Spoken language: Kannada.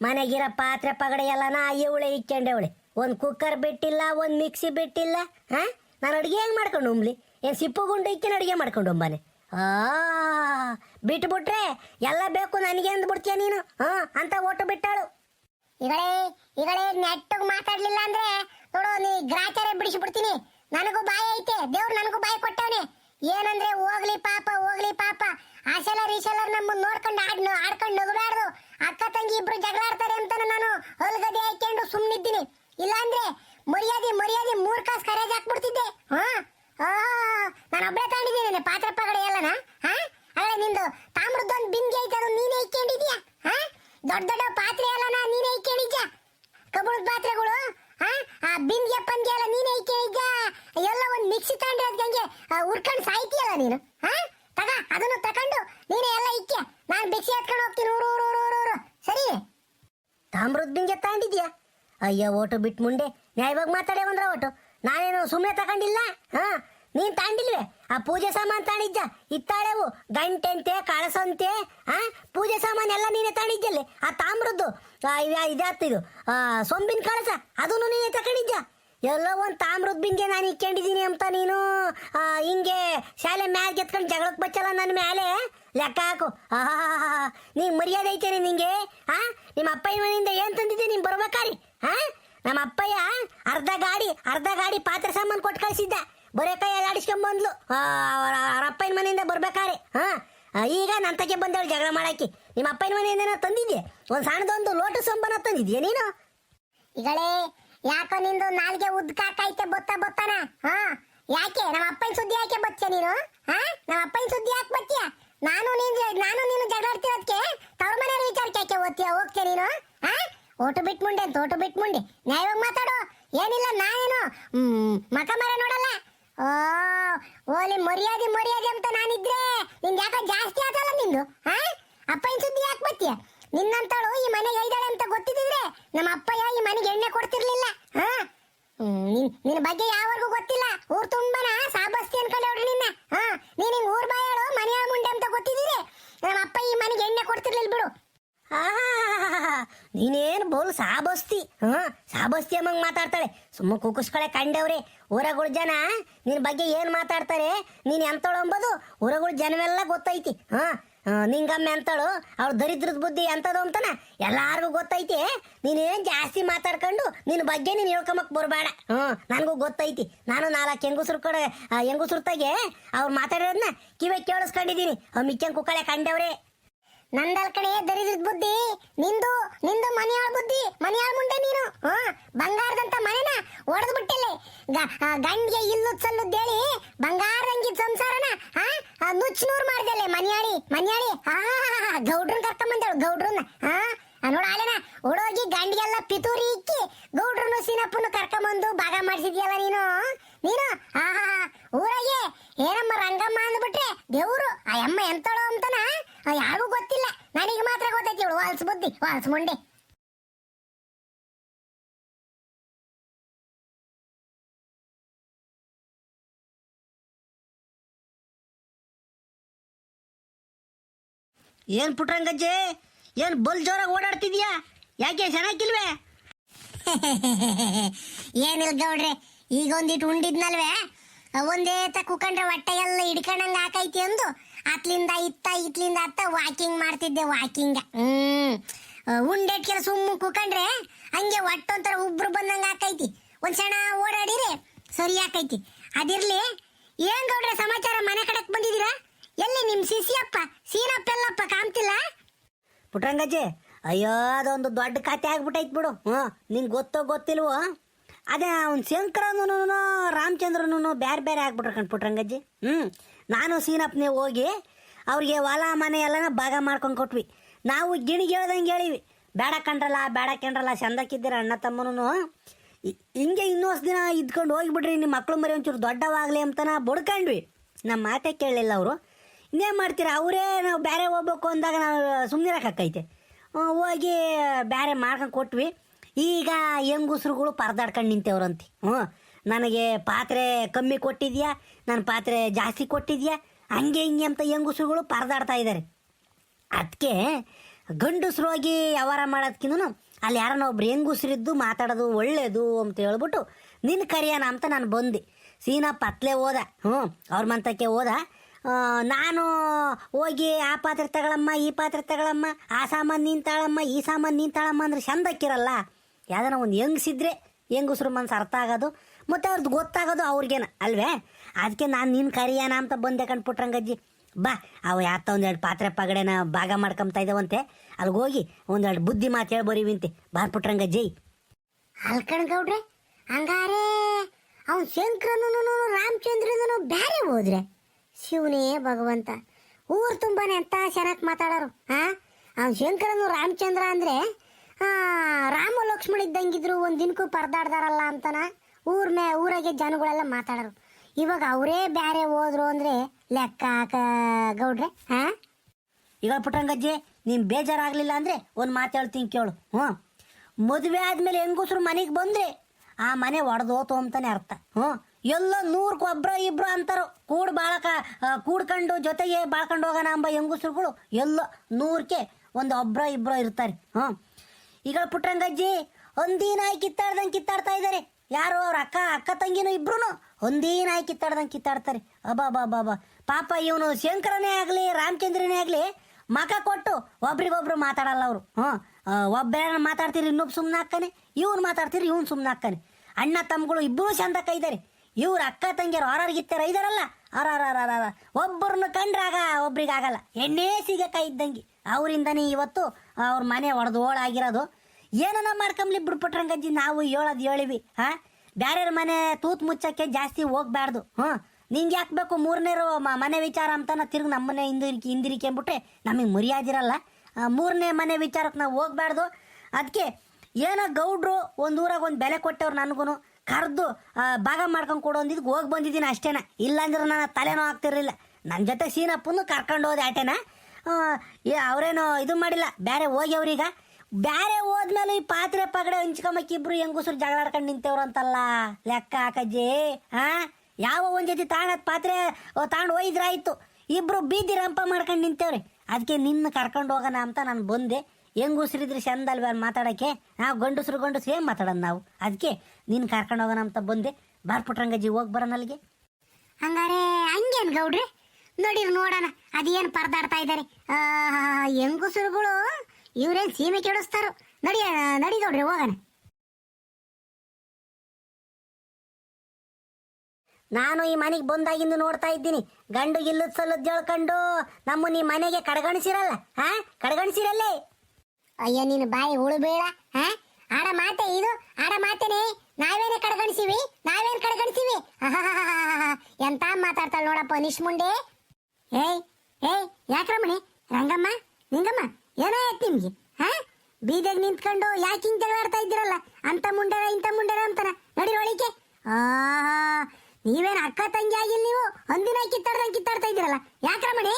ಮನೆಗಿರೋ ಪಾತ್ರೆ ಪಗಡೆ ಎಲ್ಲನ ಇವಳೆ ಇಕ್ಕೊಂಡವಳೆ ಒಂದು ಕುಕ್ಕರ್ ಬಿಟ್ಟಿಲ್ಲ, ಒಂದು ಮಿಕ್ಸಿ ಬಿಟ್ಟಿಲ್ಲ ಹಾ ನಾನು ಅಡುಗೆ ಹೆಂಗೆ ಮಾಡ್ಕೊಂಡು ಉಂಬ್ಲಿ? ಏನು ಸಿಪ್ಪು ಗುಂಡು ಇಕ್ಕಿನ ಅಡುಗೆ ಮಾಡ್ಕೊಂಡು ಉಂಬಾನೆ? ಆ, ಬಿಟ್ಬಿಟ್ರೆ ಎಲ್ಲ ಬೇಕು ನನಗೆ ಅಂದ್ಬಿಡ್ತೀಯ ನೀನು ಹಾ ಅಂತ ಒಟ್ಟು ಬಿಟ್ಟಾಳು. ಇಗಳೇ ಇಗಳೇ ನೆಟ್ಟಗ್ ಮಾತಾಡ್ಲಿಲ್ಲ ಅಂದ್ರೆ ನೋಡು, ನೀ ಗ್ರಾಚಾರ ಬಿಡಿಸ್ಬಿಡ್ತೀನಿ. ನನಗೂ ಬಾಯಿ ಐತೆ, ದೇವ್ರು ನನಗೂ ಬಾಯಿ ಕೊಟ್ಟವನೆ. ಏನಂದ್ರೆ ಹೋಗ್ಲಿ ಪಾಪ ಹೋಗ್ಲಿ ಪಾಪ. ಆಸೆಲ್ಲ ರೀಸೆಲ್ಲ ನಮ್ಮನ್ನ ನೋಡ್ಕೊಂಡು ಆಡ್ ಆಡ್ಕೊಂಡು ನಗಬಾರ್ದು. ಅಕ್ಕ ತಂಗಿ ಇಬ್ರು ಜಗಳ ಆಡ್ತಾರೆ ಅಂತ ನಾನು ಹೊಲ್ಗದೆ ಹಾಕೊಂಡು ಸುಮ್ಮನಿದ್ದೀನಿ ಇಲ್ಲಾಂದ್ರೆ ಮರ್ಯಾದೆ ಮರ್ಯಾದೆ ಮೂರ್ ಕಾಸು ಕರೇಜ್ ಹಾಕ್ಬಿಡ್ತಿದ್ದೆ. ಹಾ? ನಾನು ಒಬ್ಬಳೆ ತಗೊಂಡಿದ್ದೀನಿ ಪಾತ್ರೆ ಪಗಡೆ ಎಲ್ಲನ? ಹಾ? ಅಲ್ಲ, ನಿಂದು ತಾಮ್ರದ್ದೊಂದು ಬಿಂದಿಗೆ ಐತೆ, ಅದು ನೀನೇ ಇಕ್ಕೊಂಡಿದ್ಯಾ ಹಾ? ದೊಡ್ಡ ದೊಡ್ಡ ಪಾತ್ರೆ ಎಲ್ಲನ ನೀನೇ ಇಕ್ಕೊಂಡಿದ್ಯಾ? ಕಬ್ಬಳದ ಪಾತ್ರೆಗಳು? ಆ ಬಿಂದಿಗೆ ಪಂದಿಗೆ ಎಲ್ಲ ನೀನೇ ಇಕ್ಕೊಂಡಿದ್ಯಾ ಎಲ್ಲ ಒಂದು ಮಿಕ್ಸಿ ತಗೊಂಡ್ರೆ ಅದಕ್ಕೆ ಉರ್ಕೊಂಡು ಸಾಯ್ತೀಯಲ್ಲ ನೀನು? ಹಾ? ತಗ, ಅದನ್ನು ತಕೊಂಡು ನೀನೇ ಎಲ್ಲ ಇಕ್ಕೆ ನಾನು ಬಿಕ್ಸಿ ಎತ್ಕೊಂಡು ಹೋಗ್ತೀನಿ, ಊರು ಊರು ಊರು ಊರು ಸರಿ? ತಾಮ್ರದ ಬಿಂಗೆ ತಗೊಂಡಿದ್ಯಾ? ಅಯ್ಯೋ, ಓಟು ಬಿಟ್ಟು ಮುಂಡೆ. ನ್ಯಾಯವಾಗಿ ಮಾತಾಡೇ ಬಂದ್ರ ಓಟು. ನಾನೇನು ಸುಮ್ಮನೆ ತಗೊಂಡಿಲ್ಲ? ಹಾ? ನೀನ್ ತಾಂಡಿಲ್ವೇ? ಆ ಪೂಜೆ ಸಾಮಾನು ತಾಣಿದ್ಯ? ಇತ್ತಾಳೆವು, ಗಂಟೆಂತೆ, ಕಳಸಂತೆ, ಆ? ಪೂಜೆ ಸಾಮಾನ್ ಎಲ್ಲ ನೀನೆ ತಾಣಿದ್ಯಲ್ಲೇ? ಆ ತಾಮ್ರದ್ದು ಇದು? ಆ, ಸೊಂಬಿನ ಕಳಸ ಅದನ್ನು ನೀನೇ ತಗೊಂಡಿದ್ದ ಎಲ್ಲೋ ಒಂದು ತಾಮ್ರದ ಬಿಂಗೆ ನಾನು ಇಕ್ಕೊಂಡಿದ್ದೀನಿ ಅಂತ ನೀನು ಹಿಂಗೆ ಶಾಲೆ ಮ್ಯಾಲ್ ಗೆತ್ಕೊಂಡು ಜಗಳಕ್ಕೆ ಬಚ್ಚಲ್ಲ ನನ್ನ ಮೇಲೆ ಲೆಕ್ಕ ಹಾಕು. ನೀನ್ ಮರ್ಯಾದೆ ಐತೇನೆ ನಿಂಗೆ, ಆ? ನಿಮ್ಮ ಅಪ್ಪ ಮನೆಯಿಂದ ಏನ್ ತಂದಿದ್ದೆ ನೀನ್ ಬರ್ಬೇಕಾರಿ ಆ? ನಮ್ಮ ಅಪ್ಪಯ್ಯ ಅರ್ಧ ಗಾಡಿ ಅರ್ಧ ಗಾಡಿ ಪಾತ್ರೆ ಸಾಮಾನು ಕೊಟ್ಟು ಕಳಿಸಿದ್ದ. ಬರೇ ಕೈ ಆಡಿಸ್ಕೊಂಡ್ ಬಂದ್ಲು ಅಪ್ಪನ ಮನೆಯಿಂದ ಬರ್ಬೇಕಾರೆ. ಹಾ ಈಗ ನನ್ನ ತಗೆ ಬಂದವಳು ಜಗಳ ಮಾಡಾಕಿ ನಿಮ್ಮ ಅಪ್ಪನ ಮನೆಯಿಂದ ತಂದಿದ್ದೆ ಒಂದು ಸಣ್ಣದೊಂದು ಲೋಟ ಸೊಂಬನ ತಂದಿದ್ಯಾ ನೀನು? ಈಗಳೇ ಯಾಕೋ ನಿಂದು ನಾಲ್ಗೆ ಉದ್ಕಾಕೈತೆ ಬೊತ್ತ ಬೊತ್ತನ? ಹಾ, ಯಾಕೆ? ನಮ್ಮ ಅಪ್ಪನ ಸುದ್ದಿ ಯಾಕೆ ಬತ್ತೆ ನೀನು? ಹಾ, ನಮ್ಮ ಅಪ್ಪನ ಸುದ್ದಿ ಯಾಕೆ ಬಚ್ಚಿಯ ನಾನು ನೀನು ನಾನು ನೀನು ಜಗಳಾಡ್ತಿರೋದಕ್ಕೆ ತವ್ರ ಮನೆಯ ವಿಚಾರಕ್ಕೆ ಯಾಕೆ ಓದ್ತೀಯ? ಹೋಗ್ತೀಯ ನೀನು? ಹಾ, ಓಟು ಬಿಟ್ ಮುಂಡೆ ಅಂತ ಓಟು ಬಿಟ್ ಮುಂಡೆ ನ್ಯಾಯವಾಗಿ ಮಾತಾಡು. ಏನಿಲ್ಲ, ನಾನೇನು ಮಕ ಮರ ಓಲಿ ಮರ್ಯಾದೆ ಮರ್ಯಾದೆ ಅಂತ ನಾನಿದ್ರೆ ನಿಂಗೆ ಯಾಕೋ ಜಾಸ್ತಿ ಆತಲ್ಲ ನಿಂದು ಹಾ ಅಪ್ಪನ ಸುದ್ದಿ ಯಾಕೆ ಬತ್ತೀಯ ನಿನ್ನಂತಾಳು ಈ ಮನೆಗೆ ಐದಾಳೆ ಅಂತ ಗೊತ್ತಿದ್ರೆ ನಮ್ಮ ಅಪ್ಪಯ್ಯ ಈ ಮನೆಗೆ ಎಣ್ಣೆ ಕೊಡ್ತಿರ್ಲಿಲ್ಲ ಹಾ ಹ್ಮ್, ನಿನ್- ನಿನ್ ಬಗ್ಗೆ ಯಾವರ್ಗೂ ಗೊತ್ತಿಲ್ಲ. ಊರ್ ತುಂಬನ ಸಾಬಸ್ತಿ ಅನ್ಕೊಂಡವ್ರು ನಿನ್ನ ಹಾ ನೀನ್ ಹಿಂಗ್ ಊರ್ ಬಾಯಾಳು ಮನೆ ಮುಂಡೆ ಅಂತ ಗೊತ್ತಿದ್ರೆ ನಮ್ಮ ಅಪ್ಪ ಈ ಮನೆಗೆ ಎಣ್ಣೆ ಕೊಡ್ತಿರ್ಲಿಲ್ಲ ಬಿಡು. ನೀನೇನು ಬೋಲ್ ಸಾಬಸ್ತಿ ಹಾ? ಸಾಬಸ್ತಿ ಅಮ್ಮಂಗ್ ಮಾತಾಡ್ತಾಳೆ. ಸುಮ್ಮ ಕುಕ್ಕಿಸ್ಕೊಳ್ಳೆ ಕಂಡವ್ರಿ. ಊರಗಳ ಜನ ನಿನ್ ಬಗ್ಗೆ ಏನ್ ಮಾತಾಡ್ತಾರೆ? ನೀನ್ ಎಂತಳು ಅಂಬೋದು ಊರಗಳ ಜನವೆಲ್ಲ ಗೊತ್ತೈತಿ. ಹಾ ನಿಂಗಮ್ಮ ಎಂತಳು? ಅವ್ರ ದರಿದ್ರದ ಬುದ್ಧಿ ಎಂತದು ಅಂತಾನ? ಎಲ್ಲಾರ್ಗೂ ಗೊತ್ತೈತಿ. ನೀನೇನ್ ಜಾಸ್ತಿ ಮಾತಾಡ್ಕೊಂಡು ನಿನ್ ಬಗ್ಗೆ ನೀನ್ ಹೇಳ್ಕೊಂಬಕ್ ಬರ್ಬೇಡ ಹ್ಮ್ ನನಗೂ ಗೊತ್ತೈತಿ. ನಾನು ನಾಲ್ಕು ಹೆಂಗುಸ್ರು ಕಡೆ ಹೆಂಗುಸ್ರು ತಾಗೆ ಅವ್ರು ಮಾತಾಡಿರೋದನ್ನ ಕಿವೆ ಕೇಳಿಸ್ಕೊಂಡಿದೀನಿ ಅವ್ ಮಿಕ್ಕಂಗ್ ಕುಕ್ಕಳೆ ಕಂಡವ್ರೆ. ನಂದಲ್ ಕಡೆ ದರಿದ್ರದ ಬುದ್ಧಿ ನಿಂದು ನಿಂದು ಮನೆಯಾಳ ಬುದ್ಧಿ ಮನೆಯಾಳ ಮುಂಡೆ ನೀನು. ಹಾ ಬಂಗಾರದಂತ ಮನೆನ ಒಡೆದು ಬಿಟ್ಟಿಲ್ಲ. ಗಂಡಿಗೆ ಇಲ್ಲು ಸಲ್ಲುದ್ದೇಳಿ ಬಂಗಾರದಂಗಿ ಸಂಸಾರನ ಹಾ ನುಚ್ಚ್ ನೂರ್ ಮಾಡ್ದಲೆ ಮನೆಯಾಳಿ ಮನ್ಯಾಳಿ. ಹಾ ಗೌಡ್ರನ್ ಕರ್ಕೊಂಬಂದೇಳು ಗೌಡ್ರನ್ನ. ಹಾ ನೋಡ ಅಲ್ಲೇನ ಓಡೋಗಿ ಗಂಡಿಗೆಲ್ಲ ಪಿತೂರಿ ಇಕ್ಕಿ ಗೌಡ್ರನು ಸೀನಪ್ಪನು ಕರ್ಕೊಂಬಂದು ಭಾಗ ಮಾಡಿಸಿದ್ಯಲ್ಲ ನೀನು? ನೀನು? ಹಾ ಊರಾಗೆ ಏನಮ್ಮ ರಂಗಮ್ಮ ಅಂದ್ಬಿಟ್ರೆ ದೇವ್ರು ಆ ಅಮ್ಮ ಎಂತಳು ಅಂತನ ಆ, ಯಾರಿಗೂ ಗೊತ್ತಿಲ್ಲ ನನಗೆ ಮಾತ್ರ ಗೊತ್ತೈತಿ ಇವಳು ವಾಲ್ಸ್ ಬುದ್ಧಿ ವಾಲ್ಸ್ ಮುಂಡೆ ಏನ್ ಪುಟ್ರಂಗಜ್ಜೆ? ಏನ್ ಬಲ್ ಜೋರಾಗಿ ಓಡಾಡ್ತಿದ್ಯಾ? ಯಾಕೆ ಚೆನ್ನಾಗಿಲ್ವೇ? ಏನಿಲ್ಲ ಗೌಡ್ರೆ ಈಗ ಒಂದಿಟ್ಟು ಉಂಡಿದ್ನಲ್ವೇ? ಒಂದೇ ತ ಕುಕೊಂಡ್ರೆ ಹೊಟ್ಟೆ ಎಲ್ಲ ಹಿಡ್ಕೊಂಡಂಗ ಹಾಕೈತಿ ಅಂದು. ಅತ್ಲಿಂದ ಇತ್ತ, ಇತ್ಲಿಂದ ಅತ್ತ ವಾಕಿಂಗ್ ಮಾಡ್ತಿದ್ದೆ ವಾಕಿಂಗ್ ಹ್ಮ್. ಉಂಡೆಟ್ಕೆಲ್ಲ ಸುಮ್ಮ ಕುಕೊಂಡ್ರೆ ಹಂಗೆ ಹೊಟ್ಟೆ ಒಂಥರ ಉಬ್ರು ಬಂದಂಗ ಹಾಕೈತಿ. ಒಂದ್ ಸಣ್ಣ ಓಡಾಡಿರಿ ಸರಿ ಹಾಕೈತಿ. ಅದಿರ್ಲಿ, ಏನ್ ಗೌಡ್ರೆ ಸಮಾಚಾರ? ಮನೆ ಕಡೆಕ್ ಬಂದಿದ್ದೀರಾ? ಎಲ್ಲಿ ನಿಮ್ ಸಿಸಿಯಪ್ಪ, ಸೀನಪ್ಪ ಎಲ್ಲಪ್ಪ ಕಾಣ್ತಿಲ್ಲ? ಪುಟ್ರಂಗಜ್ಜೆ ಅಯ್ಯೋ, ಅದೊಂದು ದೊಡ್ಡ ಕತೆ ಆಗ್ಬಿಟ್ಟೈತ್ ಬಿಡು. ಹ್ಮ್ ನಿನ್ ಗೊತ್ತೋ ಗೊತ್ತಿಲ್ವೋ? ಅದೇ ಅವ್ನ ಶಂಕರನೂ ರಾಮಚಂದ್ರನೂ ಬೇರೆ ಬೇರೆ ಆಗ್ಬಿಟ್ರು ಕಂಡ್ಬಿಟ್ರು ಹಂಗಜ್ಜಿ ಹ್ಞೂ ನಾನು ಸೀನಪ್ಪನೇ ಹೋಗಿ ಅವ್ರಿಗೆ ಹೊಲ, ಮನೆ ಎಲ್ಲನ ಭಾಗ ಮಾಡ್ಕೊಂಡು ಕೊಟ್ವಿ. ನಾವು ಗಿಣಿಗೆ ಹೇಳ್ದಂಗೆ ಹೇಳಿವಿ. ಬೇಡ ಕಂಡ್ರಲ್ಲ ಬೇಡ ಕಂಡ್ರಲ್ಲ ಚಂದಕ್ಕಿದ್ದೀರ ಅಣ್ಣ ತಮ್ಮನೂ ಹಿಂಗೆ ಇನ್ನೊಂದು ದಿನ ಇದ್ಕೊಂಡು ಹೋಗಿಬಿಡ್ರಿ ನಿಮ್ಮ ಮಕ್ಳು ಮರಿ ಒಂಚೂರು ದೊಡ್ಡವಾಗಲಿ ಅಂತನ ಬುಡ್ಕಂಡ್ವಿ. ನಮ್ಮ ಮಾತೇ ಕೇಳಲಿಲ್ಲ ಅವರು. ಇನ್ನೇನು ಮಾಡ್ತೀರಾ? ಅವರೇ ನಾವು ಬೇರೆ ಹೋಗ್ಬೇಕು ಅಂದಾಗ ನಾವು ಸುಮ್ಮನಿರಕ್ಕೈತೆ ಹೋಗಿ ಬೇರೆ ಮಾಡ್ಕೊಂಡು ಕೊಟ್ವಿ. ಈಗ ಹೆಂಗುಸ್ರುಗಳು ಪರದಾಡ್ಕೊಂಡು ನಿಂತೇವ್ರಂತೆ. ಹ್ಞೂ, ನನಗೆ ಪಾತ್ರೆ ಕಮ್ಮಿ ಕೊಟ್ಟಿದ್ಯಾ ನನ್ನ ಪಾತ್ರೆ ಜಾಸ್ತಿ ಕೊಟ್ಟಿದ್ಯಾ, ಹಂಗೆ ಹಿಂಗೆ ಅಂತ ಹೆಂಗುಸ್ರುಗಳು ಪರದಾಡ್ತಾ ಇದ್ದಾರೆ ಅದಕ್ಕೆ ಗಂಡಸ್ರು ಹೋಗಿ ವ್ಯವಹಾರ ಮಾಡೋದ್ಕಿಂತ ಅಲ್ಲಿ ಯಾರನ್ನ ಒಬ್ರು ಹೆಂಗುಸ್ರಿದ್ದು ಮಾತಾಡೋದು ಒಳ್ಳೇದು ಅಂತ ಹೇಳ್ಬಿಟ್ಟು ನಿನ್ನ ಕರಿಯೋಣ ಅಂತ ನಾನು ಬಂದೆ. ಸೀನಾ ಪತ್ಲೆ ಹೋದ. ಹ್ಞೂ, ಅವ್ರ ಮಂತಕ್ಕೆ ಹೋದ. ನಾನು ಹೋಗಿ ಆ ಪಾತ್ರೆ ತಗೊಳಮ್ಮ, ಈ ಪಾತ್ರೆ ತಗೊಳಮ್ಮ, ಆ ಸಾಮಾನು ನೀನು ತಾಳಮ್ಮ, ಈ ಸಾಮಾನು ನೀನು ತಾಳಮ್ಮ ಅಂದ್ರೆ ಚಂದಕ್ಕಿರಲ್ಲ ಯಾವ್ದಾನ ಒಂದು ಹೆಂಗ್ಸಿದ್ರೆ ಹೆಂಗಸ್ರು ಮನ್ಸು ಅರ್ಥ ಆಗೋದು, ಮತ್ತು ಅವ್ರದ್ದು ಗೊತ್ತಾಗೋದು ಅವ್ರಿಗೇನ, ಅಲ್ವೇ? ಅದಕ್ಕೆ ನಾನು ನಿನ್ನ ಕರಿಯಾನ ಅಂತ ಬಂದೆ ಕಂಡುಪುಟ್ರಂಗಜ್ಜಿ ಬಾ, ಅವು ಯಾತ ಒಂದೆರಡು ಪಾತ್ರೆ ಪಗಡೆನ ಭಾಗ ಮಾಡ್ಕೊಂತ ಇದ್ದಾವಂತೆ ಅಲ್ಲಿಗೆ ಹೋಗಿ ಒಂದೆರಡು ಬುದ್ಧಿ ಮಾತು ಹೇಳಿ ಬರೀವಿಂತೆ ಅಲ್ಲಿ ಕಣ ಗೌಡ್ರೆ, ಹಂಗಾರೆ ಅವನ್ ಶಂಕರನು ರಾಮಚಂದ್ರನು ಬೇರೆ ಹೋದ್ರೆ? ಶಿವನೇ ಭಗವಂತ, ಊರು ತುಂಬಾನೇ ಎಂತ ಚೆನ್ನಾಗಿ ಮಾತಾಡೋರು ಹಾ ಅವ್ನು ಶಂಕರನು ರಾಮಚಂದ್ರ ಅಂದ್ರೆ ರಾಮ ಲಕ್ಷ್ಮಣ ಇದ್ದಂಗಿದ್ರು ಒಂದ್ ದಿನಕ್ಕೂ ಪರದಾಡ್ದಾರಲ್ಲ ಅಂತನ ಊರ್ ಮೇ ಊರಾಗೆ ಜನಗಳೆಲ್ಲ ಮಾತಾಡೋರು. ಇವಾಗ ಅವರೇ ಬ್ಯಾರೆ ಹೋದ್ರು ಅಂದ್ರೆ ಲೆಕ್ಕ ಗೌಡ್ರೆ, ಹಾ? ಈಗ ಪುಟ್ಟಂಗಜ್ಜಿ, ನೀನು ಬೇಜಾರಾಗಲಿಲ್ಲ ಅಂದರೆ ಒಂದು ಮಾತು ಹೇಳ್ತೀನಿ ಕೇಳು. ಹ್ಞೂ? ಮದುವೆ ಆದಮೇಲೆ ಹೆಂಗಸ್ರು ಮನೆಗೆ ಬಂದ್ರೆ ಆ ಮನೆ ಒಡೆದೋತು ಅಂತಾನೆ ಅರ್ಥ. ಹ್ಞೂ? ಎಲ್ಲ ನೂರಕ್ಕೆ ಒಬ್ರ ಇಬ್ರು ಅಂತಾರೋ. ಕೂಡ್ ಬಾಳಕ ಕೂಡ್ಕೊಂಡು ಜೊತೆಗೆ ಬಾಳ್ಕೊಂಡು ಹೋಗೋಣ ಎಂಬ ಹೆಂಗಸ್ರುಗಳು ಎಲ್ಲ ನೂರಕ್ಕೆ ಒಂದು ಒಬ್ರ ಇಬ್ರು ಇರ್ತಾರೆ. ಹ್ಞೂ? ಈಗ ಪುಟ್ಟಂಗಜ್ಜಿ ಒಂದಿನಾಯಿ ಕಿತ್ತಾಡ್ದಂಗೆ ಕಿತ್ತಾಡ್ತಾ ಇದ್ದಾರೆ. ಯಾರು ಅವ್ರ ಅಕ್ಕ ಅಕ್ಕ ತಂಗಿನೂ ಇಬ್ರು ಒಂದಿನಾಯಿ ಕಿತ್ತಾಡ್ದಂಗೆ ಕಿತ್ತಾಡ್ತಾರೆ. ಬಾ ಬಾ ಬಾ ಪಾಪ ಇವನು ಶಂಕರನೇ ಆಗಲಿ, ರಾಮಚಂದ್ರನೇ ಆಗಲಿ, ಮಕ ಕೊಟ್ಟು ಒಬ್ರಿಗೊಬ್ರು ಮಾತಾಡಲ್ಲ ಅವರು. ಹ್ಞೂ ಒಬ್ಬ ಮಾತಾಡ್ತೀರಿ ಇನ್ನೊಬ್ಬ ಸುಮ್ಮನೆ ಹಾಕ್ತಾನೆ ಇವ್ನು ಮಾತಾಡ್ತೀರಿ ಇವ್ನು ಸುಮ್ಮನೆ ಹಾಕ್ತಾನೆ ಅಣ್ಣ, ತಮ್ಮಗಳು ಇಬ್ಬರು ಚಂದಕ್ಕ ಇದ್ದಾರೆ. ಇವ್ರ ಅಕ್ಕ ತಂಗಿಯರು ಹೊರಗಿತ್ತಾರ ಇದಾರಲ್ಲ ಅರ ಒಬ್ಬರನ್ನ ಕಂಡ್ರಾಗ ಒಬ್ರಿಗಾಗಲ್ಲ. ಎಣ್ಣೆ ಸಿಗಕ್ಕ ಇದ್ದಂಗೆ. ಅವರಿಂದನೇ ಇವತ್ತು ಅವ್ರ ಮನೆ ಒಡೆದು ಓಳಾಗಿರೋದು ಏನನ ಮಾಡ್ಕೊಂಬ್ಲಿ ಬಿಡ್ಬಿಟ್ರಂಗಜ್ಜಿ ನಾವು ಹೇಳೋದು ಹೇಳಿವಿ ಹಾ? ಬೇರೆಯವ್ರ ಮನೆ ತೂತ್ ಮುಚ್ಚಕ್ಕೆ ಜಾಸ್ತಿ ಹೋಗ್ಬಾರ್ದು ಹ್ಞೂ? ನಿಂಗೆ ಯಾಕೆ ಬೇಕು ಮೂರನೇರು ಮನೆ ವಿಚಾರ ಅಂತನ ತಿರ್ಗಿ ನಮ್ಮನೆ ಹಿಂದಿರಿಕೆ ಹಿಂದಿರಿಕೆಂಬಿಟ್ರೆ ನಮಗೆ ಮರ್ಯಾದಿರಲ್ಲ. ಮೂರನೇ ಮನೆ ವಿಚಾರಕ್ಕೆ ನಾವು ಹೋಗ್ಬಾರ್ದು ಅದಕ್ಕೆ ಏನೋ ಗೌಡ್ರು ಒಂದು ಊರಾಗ ಒಂದು ಬೆಲೆ ಕೊಟ್ಟವ್ರು ನನಗೂ ಕರೆದು ಭಾಗ ಮಾಡ್ಕೊಂಡು ಕೊಡೋ ಅಂದಿದ್ದಕ್ಕೆ ಹೋಗಿ ಬಂದಿದ್ದೀನಿ ಅಷ್ಟೇನ. ಇಲ್ಲಾಂದ್ರೆ ನಾನು ತಲೆನೋ ಆಗ್ತಿರಲಿಲ್ಲ. ನನ್ನ ಜೊತೆ ಸೀನಪ್ಪನ್ನು ಕರ್ಕೊಂಡು ಹೋದೆ ಆಟೇನ. ಅವರೇನೋ ಇದು ಮಾಡಿಲ್ಲ. ಬೇರೆ ಹೋಗ್ಯವ್ರೀಗ. ಬ್ಯಾರೆ ಹೋದ್ಮೇಲೆ ಈ ಪಾತ್ರೆ ಪಗಡೆ ಹಂಚ್ಕೊಂಬಕ್ಕೆ ಇಬ್ರು ಹೆಂಗುಸ್ರು ಜಗಳ ಆಡ್ಕೊಂಡು ನಿಂತವ್ರು ಅಂತಲ್ಲ. ಲೆಕ್ಕ ಹಾಕಜ್ಜಿ ಹಾ ಯಾವ ಒಂದ್ ಜೊತೆ ತಾಣದ್ ಪಾತ್ರೆ ತಾಂಡ್ ಹೋಯ್ದ್ರಾಯ್ತು ಇಬ್ರು ಬೀದಿ ರಂಪ ಮಾಡ್ಕೊಂಡು ನಿಂತೇವ್ರಿ. ಅದಕ್ಕೆ ನಿನ್ನ ಕರ್ಕೊಂಡು ಹೋಗೋಣ ಅಂತ ನಾನು ಬಂದೆ. ಹೆಂಗಸ್ರಿದ್ರೆ ಚಂದ ಅಲ್ವ ಮಾತಾಡಕ್ಕೆ? ನಾವು ಗಂಡಸ್ರು ಗಂಡಸ್ರು ಸೇಮ್ ಮಾತಾಡೋಣ ನಾವು? ಅದಕ್ಕೆ ನಿನ್ನ ಕರ್ಕೊಂಡು ಹೋಗೋಣ ಅಂತ ಬಂದೆ. ಬಾರ್ಪುಟ್ರಂಗಜ್ಜಿ ಹೋಗಿ ಬರೋಣ ಅಲ್ಲಿಗೆ. ಹಂಗಾರೆ ಹಂಗೇನು ಗೌಡ್ರಿ? ನೋಡಿರಿ ನೋಡೋಣ, ಅದೇನು ಪರದಾಡ್ತಾ ಇದ್ದಾರೆ ಹೆಂಗುಸರುಗಳು? ಇವ್ರೇನ್ ಸೀಮೆ ಕೆಡಿಸ್ತಾರೋ? ನಡಿ ನಡಿ ನೋಡ್ರಿ ಹೋಗೋಣ. ನಾನು ಈ ಮನೆಗೆ ಬಂದಾಗಿಂದು ನೋಡ್ತಾ ಇದ್ದೀನಿ. ಗಂಡು ಇಲ್ಲದ ಸಲ್ಲದ್ ಹೇಳ್ಕೊಂಡು ನಮ್ಮ ಈ ಮನೆಗೆ ಕಡೆಗಣಿಸಿರಲ್ಲ ಹಾ ಕಡೆಗಣಿಸಿರಲ್ಲೇ? ಅಯ್ಯ, ನೀನು ಬಾಯಿ ಉಳುಬೇಡ ಹಾ ಆಡ ಮಾತೆ ಇದು, ಆಡ ಮಾತೇನೆ. ನಾವೇನೆ ಕಡ್ಗಣಿಸಿವಿ? ನಾವೇನ್ ಕಡೆಗಣಿಸಿವಿ. ಎಂತ ಮಾತಾಡ್ತಾಳ ನೋಡಪ್ಪ ನಿಶ್ಮುಂಡೆ ಏಯ್ ಏಯ್, ಯಾಕ್ರಮಣಿ? ರಂಗಮ್ಮ, ನಿಂಗಮ್ಮ? ಏನಾಯ್ತು ನಿಮ್ಗೆ ಹಾ? ಬೀದರ್ ನಿಂತ್ಕೊಂಡು ಯಾಕೆ ಹಿಂಗ್ ಜಗಳಾಡ್ತಾ ಇದ್ದೀರಲ್ಲ? ಅಂತ ಮುಂಡರ ಇಂಥ ಮುಂಡರ ಅಂತಾನ. ನಡಿ ಒಳಿಕೆ ಆ ನೀವೇನ್ ಅಕ್ಕ ತಂಗಿ ಆಗಿಲ್ಲ ನೀವು? ಒಂದಿನ ಕಿತ್ತಾಡ್ದಂಗೆ ಕಿತ್ತಾಡ್ತಾ ಇದ್ದೀರಲ್ಲ. ಯಾಕ್ರಮಣಿ?